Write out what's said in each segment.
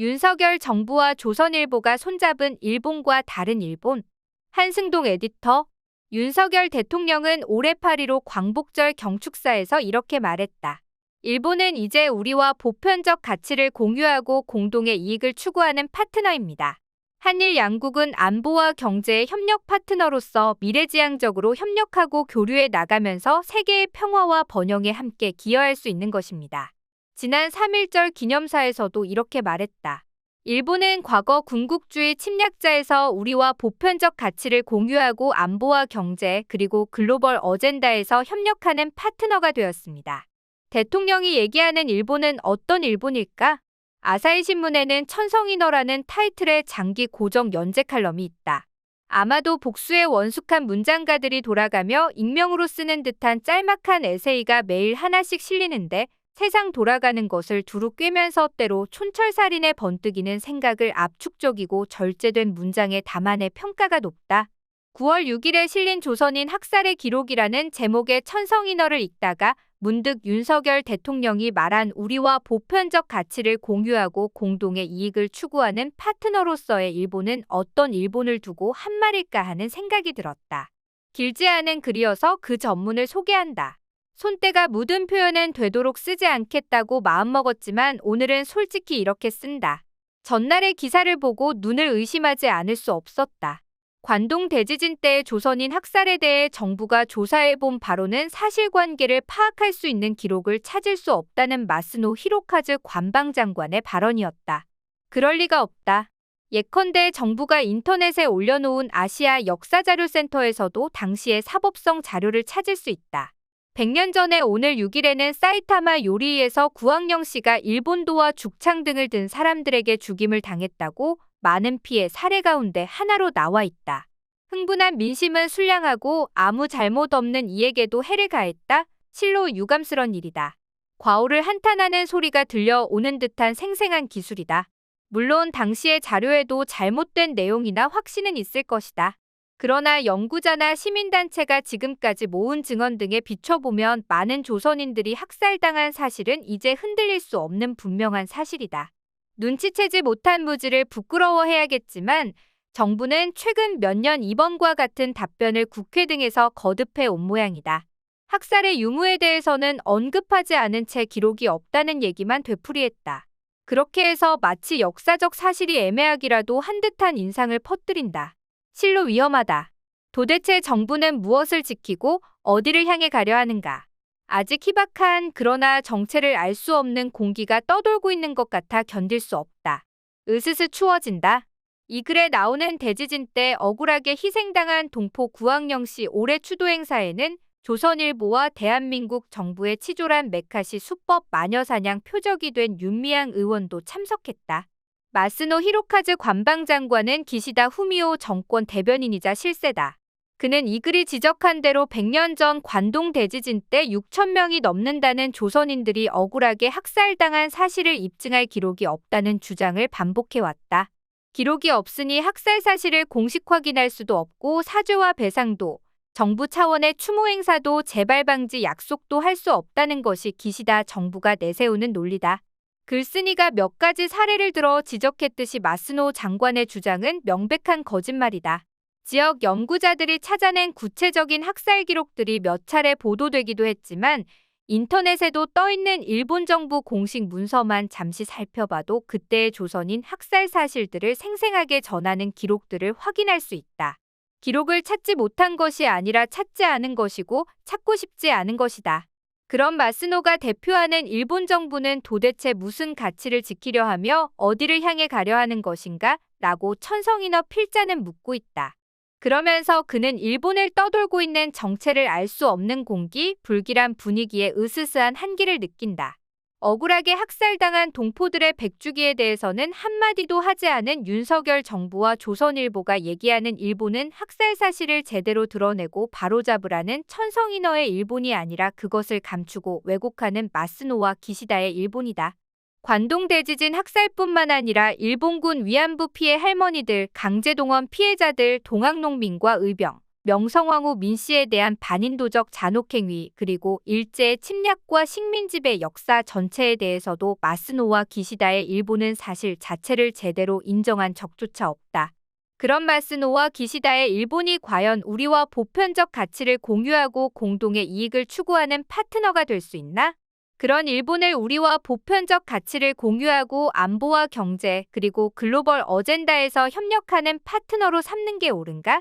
윤석열 정부와 조선일보가 손잡은 일본과 다른 일본. 한승동 에디터. 윤석열 대통령은 올해 8.15 광복절 경축사에서 이렇게 말했다. 일본은 이제 우리와 보편적 가치를 공유하고 공동의 이익을 추구하는 파트너입니다. 한일 양국은 안보와 경제의 협력 파트너로서 미래지향적으로 협력하고 교류해 나가면서 세계의 평화와 번영에 함께 기여할 수 있는 것입니다. 지난 3.1절 기념사에서도 이렇게 말했다. 일본은 과거 군국주의 침략자에서 우리와 보편적 가치를 공유하고 안보와 경제 그리고 글로벌 어젠다에서 협력하는 파트너가 되었습니다. 대통령이 얘기하는 일본은 어떤 일본일까? 아사히 신문에는 천성인어라는 타이틀의 장기 고정 연재 칼럼이 있다. 아마도 복수의 원숙한 문장가들이 돌아가며 익명으로 쓰는 듯한 짤막한 에세이가 매일 하나씩 실리는데 세상 돌아가는 것을 두루 꿰면서 때로 촌철살인의 번뜩이는 생각을 압축적이고 절제된 문장에 담아내 평가가 높다. 9월 6일에 실린 조선인 학살의 기록이라는 제목의 천성인어를 읽다가 문득 윤석열 대통령이 말한 우리와 보편적 가치를 공유하고 공동의 이익을 추구하는 파트너로서의 일본은 어떤 일본을 두고 한 말일까 하는 생각이 들었다. 길지 않은 글이어서 그 전문을 소개한다. 손때가 묻은 표현은 되도록 쓰지 않겠다고 마음먹었지만 오늘은 솔직히 이렇게 쓴다. 전날의 기사를 보고 눈을 의심하지 않을 수 없었다. 관동 대지진 때의 조선인 학살에 대해 정부가 조사해본 바로는 사실관계를 파악할 수 있는 기록을 찾을 수 없다는 마스노 히로카즈 관방장관의 발언이었다. 그럴 리가 없다. 예컨대 정부가 인터넷에 올려놓은 아시아 역사자료센터에서도 당시의 사법성 자료를 찾을 수 있다. 100년 전에 오늘 6일에는 사이타마 요리에서 구황영 씨가 일본도와 죽창 등을 든 사람들에게 죽임을 당했다고 많은 피해 사례 가운데 하나로 나와 있다. 흥분한 민심은 술량하고 아무 잘못 없는 이에게도 해를 가했다. 실로 유감스런 일이다. 과오를 한탄하는 소리가 들려오는 듯한 생생한 기술이다. 물론 당시의 자료에도 잘못된 내용이나 확신은 있을 것이다. 그러나 연구자나 시민단체가 지금까지 모은 증언 등에 비춰보면 많은 조선인들이 학살당한 사실은 이제 흔들릴 수 없는 분명한 사실이다. 눈치채지 못한 무지를 부끄러워해야겠지만 정부는 최근 몇 년 이번과 같은 답변을 국회 등에서 거듭해 온 모양이다. 학살의 유무에 대해서는 언급하지 않은 채 기록이 없다는 얘기만 되풀이했다. 그렇게 해서 마치 역사적 사실이 애매하기라도 한 듯한 인상을 퍼뜨린다. 실로 위험하다. 도대체 정부는 무엇을 지키고 어디를 향해 가려 하는가? 아직 희박한 그러나 정체를 알 수 없는 공기가 떠돌고 있는 것 같아 견딜 수 없다. 으스스 추워진다. 이 글에 나오는 대지진 때 억울하게 희생당한 동포 구황영 씨 올해 추도 행사에는 조선일보와 대한민국 정부의 치졸한 메카시 수법 마녀사냥 표적이 된 윤미향 의원도 참석했다. 마스노 히로카즈 관방장관은 기시다 후미오 정권 대변인이자 실세다. 그는 이 글이 지적한 대로 100년 전 관동 대지진 때 6천 명이 넘는다는 조선인들이 억울하게 학살당한 사실을 입증할 기록이 없다는 주장을 반복해왔다. 기록이 없으니 학살 사실을 공식 확인할 수도 없고 사죄와 배상도 정부 차원의 추모 행사도 재발 방지 약속도 할 수 없다는 것이 기시다 정부가 내세우는 논리다. 글쓴이가 몇 가지 사례를 들어 지적했듯이 마스노 장관의 주장은 명백한 거짓말이다. 지역 연구자들이 찾아낸 구체적인 학살 기록들이 몇 차례 보도되기도 했지만 인터넷에도 떠있는 일본 정부 공식 문서만 잠시 살펴봐도 그때의 조선인 학살 사실들을 생생하게 전하는 기록들을 확인할 수 있다. 기록을 찾지 못한 것이 아니라 찾지 않은 것이고 찾고 싶지 않은 것이다. 그런 마스노가 대표하는 일본 정부는 도대체 무슨 가치를 지키려 하며 어디를 향해 가려 하는 것인가? 라고 천성인어 필자는 묻고 있다. 그러면서 그는 일본을 떠돌고 있는 정체를 알 수 없는 공기, 불길한 분위기에 으스스한 한기를 느낀다. 억울하게 학살당한 동포들의 백주기에 대해서는 한마디도 하지 않은 윤석열 정부와 조선일보가 얘기하는 일본은 학살 사실을 제대로 드러내고 바로잡으라는 천성인어의 일본이 아니라 그것을 감추고 왜곡하는 마스노와 기시다의 일본이다. 관동 대지진 학살뿐만 아니라 일본군 위안부 피해 할머니들, 강제동원 피해자들, 동학농민과 의병, 명성황후 민씨에 대한 반인도적 잔혹행위 그리고 일제의 침략과 식민지배 역사 전체에 대해서도 마스노와 기시다의 일본은 사실 자체를 제대로 인정한 적조차 없다. 그런 마스노와 기시다의 일본이 과연 우리와 보편적 가치를 공유하고 공동의 이익을 추구하는 파트너가 될 수 있나? 그런 일본을 우리와 보편적 가치를 공유하고 안보와 경제 그리고 글로벌 어젠다에서 협력하는 파트너로 삼는 게 옳은가?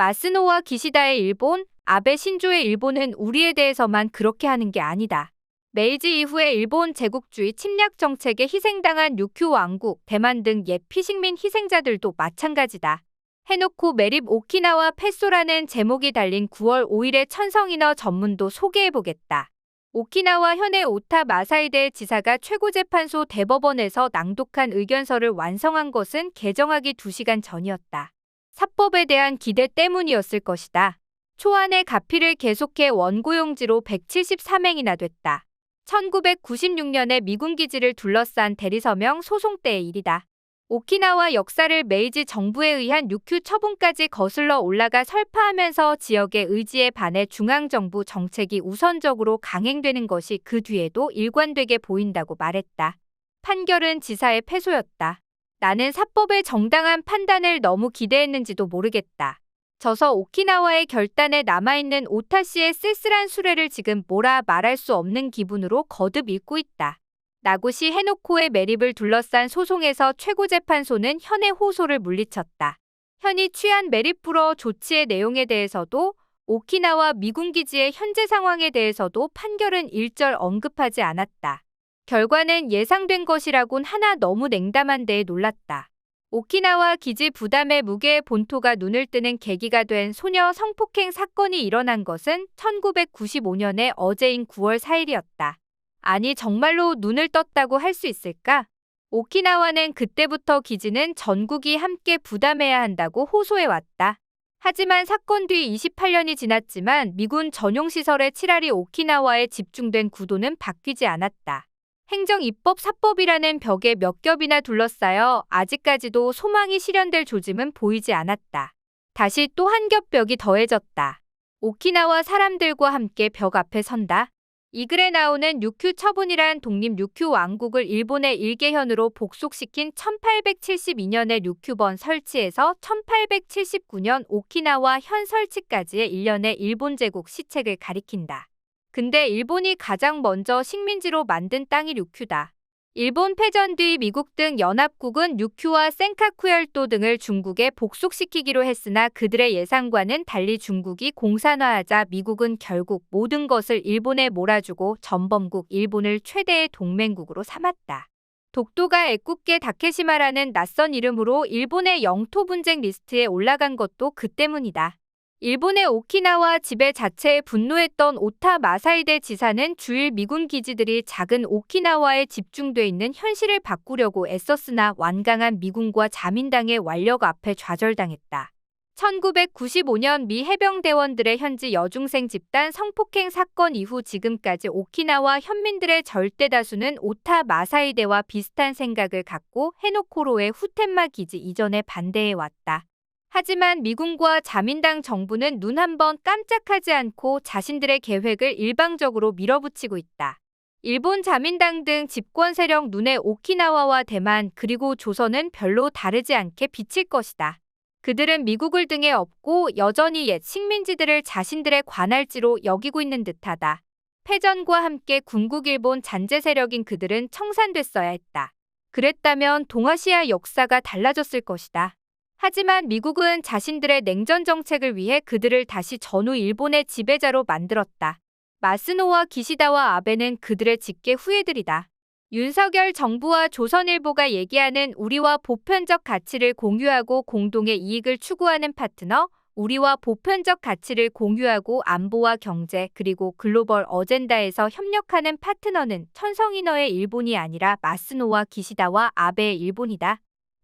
마스노와 기시다의 일본, 아베 신조의 일본은 우리에 대해서만 그렇게 하는 게 아니다. 메이지 이후에 일본 제국주의 침략 정책에 희생당한 유큐 왕국, 대만 등 옛 피식민 희생자들도 마찬가지다. 해놓고 메립 오키나와 패소라는 제목이 달린 9월 5일의 천성인어 전문도 소개해보겠다. 오키나와 현의 오타 마사이데 지사가 최고재판소 대법원에서 낭독한 의견서를 완성한 것은 개정하기 2시간 전이었다. 사법에 대한 기대 때문이었을 것이다. 초안의 가피를 계속해 원고용지로 173행이나 됐다. 1996년에 미군 기지를 둘러싼 대리서명 소송 때의 일이다. 오키나와 역사를 메이지 정부에 의한 육휴 처분까지 거슬러 올라가 설파하면서 지역의 의지에 반해 중앙정부 정책이 우선적으로 강행되는 것이 그 뒤에도 일관되게 보인다고 말했다. 판결은 지사의 패소였다. 나는 사법의 정당한 판단을 너무 기대했는지도 모르겠다. 져서 오키나와의 결단에 남아있는 오타 씨의 쓸쓸한 수레를 지금 뭐라 말할 수 없는 기분으로 거듭 읽고 있다. 나고시 해노코의 매립을 둘러싼 소송에서 최고재판소는 현의 호소를 물리쳤다. 현이 취한 매립 불허 조치의 내용에 대해서도 오키나와 미군 기지의 현재 상황에 대해서도 판결은 일절 언급하지 않았다. 결과는 예상된 것이라곤 하나 너무 냉담한 데에 놀랐다. 오키나와 기지 부담의 무게의 본토가 눈을 뜨는 계기가 된 소녀 성폭행 사건이 일어난 것은 1995년의 어제인 9월 4일이었다. 아니 정말로 눈을 떴다고 할 수 있을까? 오키나와는 그때부터 기지는 전국이 함께 부담해야 한다고 호소해왔다. 하지만 사건 뒤 28년이 지났지만 미군 전용시설의 칠할이 오키나와에 집중된 구도는 바뀌지 않았다. 행정 입법 사법이라는 벽에 몇 겹이나 둘러싸여 아직까지도 소망이 실현될 조짐은 보이지 않았다. 다시 또 한 겹 벽이 더해졌다. 오키나와 사람들과 함께 벽 앞에 선다. 이 글에 나오는 유큐 처분이란 독립 유큐 왕국을 일본의 일개현으로 복속시킨 1872년의 류큐번 설치에서 1879년 오키나와 현 설치까지의 일련의 일본 제국 시책을 가리킨다. 근데 일본이 가장 먼저 식민지로 만든 땅이 류큐다. 일본 패전 뒤 미국 등 연합국은 류큐와 센카쿠 열도 등을 중국에 복속시키기로 했으나 그들의 예상과는 달리 중국이 공산화하자 미국은 결국 모든 것을 일본에 몰아주고 전범국 일본을 최대의 동맹국으로 삼았다. 독도가 애국계 다케시마라는 낯선 이름으로 일본의 영토 분쟁 리스트에 올라간 것도 그 때문이다. 일본의 오키나와 지배 자체에 분노했던 오타 마사이데 지사는 주일 미군 기지들이 작은 오키나와에 집중돼 있는 현실을 바꾸려고 애썼으나 완강한 미군과 자민당의 완력 앞에 좌절당했다. 1995년 미 해병대원들의 현지 여중생 집단 성폭행 사건 이후 지금까지 오키나와 현민들의 절대 다수는 오타 마사이데와 비슷한 생각을 갖고 해노코로의 후텐마 기지 이전에 반대해 왔다. 하지만 미군과 자민당 정부는 눈 한 번 깜짝하지 않고 자신들의 계획을 일방적으로 밀어붙이고 있다. 일본 자민당 등 집권 세력 눈에 오키나와와 대만 그리고 조선은 별로 다르지 않게 비칠 것이다. 그들은 미국을 등에 업고 여전히 옛 식민지들을 자신들의 관할지로 여기고 있는 듯하다. 패전과 함께 군국 일본 잔재 세력인 그들은 청산됐어야 했다. 그랬다면 동아시아 역사가 달라졌을 것이다. 하지만 미국은 자신들의 냉전 정책을 위해 그들을 다시 전후 일본의 지배자로 만들었다. 마스노와 기시다와 아베는 그들의 직계 후예들이다. 윤석열 정부와 조선일보가 얘기하는 우리와 보편적 가치를 공유하고 공동의 이익을 추구하는 파트너, 우리와 보편적 가치를 공유하고 안보와 경제 그리고 글로벌 어젠다에서 협력하는 파트너는 천성인어의 일본이 아니라 마스노와 기시다와 아베의 일본이다.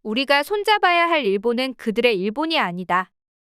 우리가 손잡아야 할 일본은 그들의 일본이 아니다.